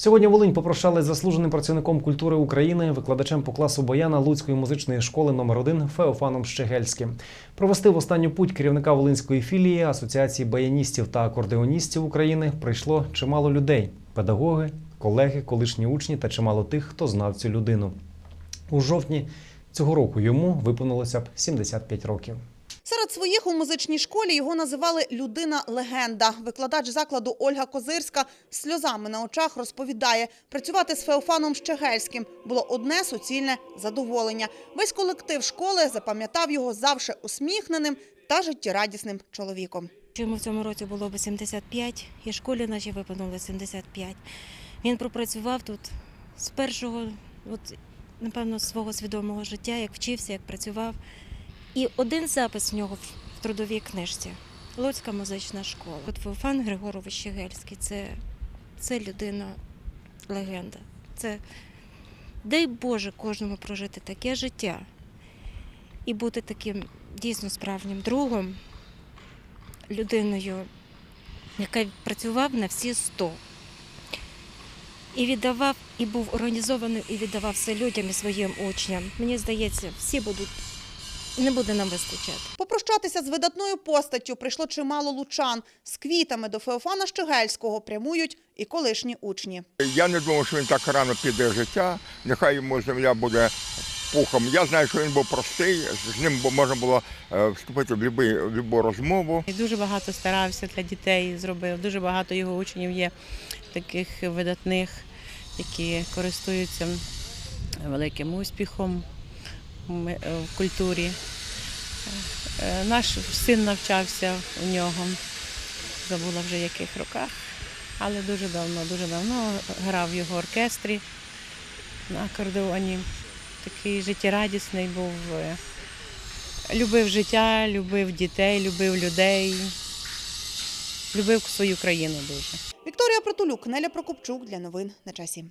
Сьогодні Волинь попрощали заслуженим працівником культури України, викладачем по класу Бояна Луцької музичної школи номер 1 Феофаном Щегельським. Провести в останню путь керівника Волинської філії Асоціації баяністів та акордеоністів України прийшло чимало людей: педагоги, колеги, колишні учні та чимало тих, хто знав цю людину. У жовтні цього року йому виповнилося б 75 років. Серед своїх у музичній школі його називали людина-легенда. Викладач закладу Ольга Козирська сльозами на очах розповідає, працювати з Феофаном Щегельським було одне суцільне задоволення. Весь колектив школи запам'ятав його завжди усміхненим та життєрадісним чоловіком. Йому в цьому році було б 75, і школі нашій виповнило 75. Він пропрацював тут з першого, от, напевно, свого свідомого життя, як вчився, як працював. І один запис в нього в- трудовій книжці Луцька музична школа. От Феофан Григорович Щегельський це, це людина легенда. Це дай Боже кожному прожити таке життя і бути таким дійсно справжнім другом людиною, яка працював на всі 100. І віддавав, і був організований, і віддавав все людям і своїм учням. Мені здається, всі будуть, не буде нам вистачати. Попрощатися з видатною постаттю прийшло чимало лучан. З квітами до Феофана Щегельського прямують і колишні учні. Я не думав, що він так рано піде життя. Нехай йому земля буде пухом. Я знаю, що він був простий, з ним можна було е, вступити в будь-яку розмову. Дуже багато старався для дітей, зробив. Дуже багато його учнів є таких видатних, які користуються великим успіхом е, в культурі. Е, Наш син навчався у нього, забула вже в яких роках, але дуже давно, дуже давно грав в його оркестрі на акордеоні. Такий життєрадісний був. е, Любив життя, любив дітей, любив людей, любив свою країну дуже. Вікторія Протулюк, Неля Прокопчук для новин на часі.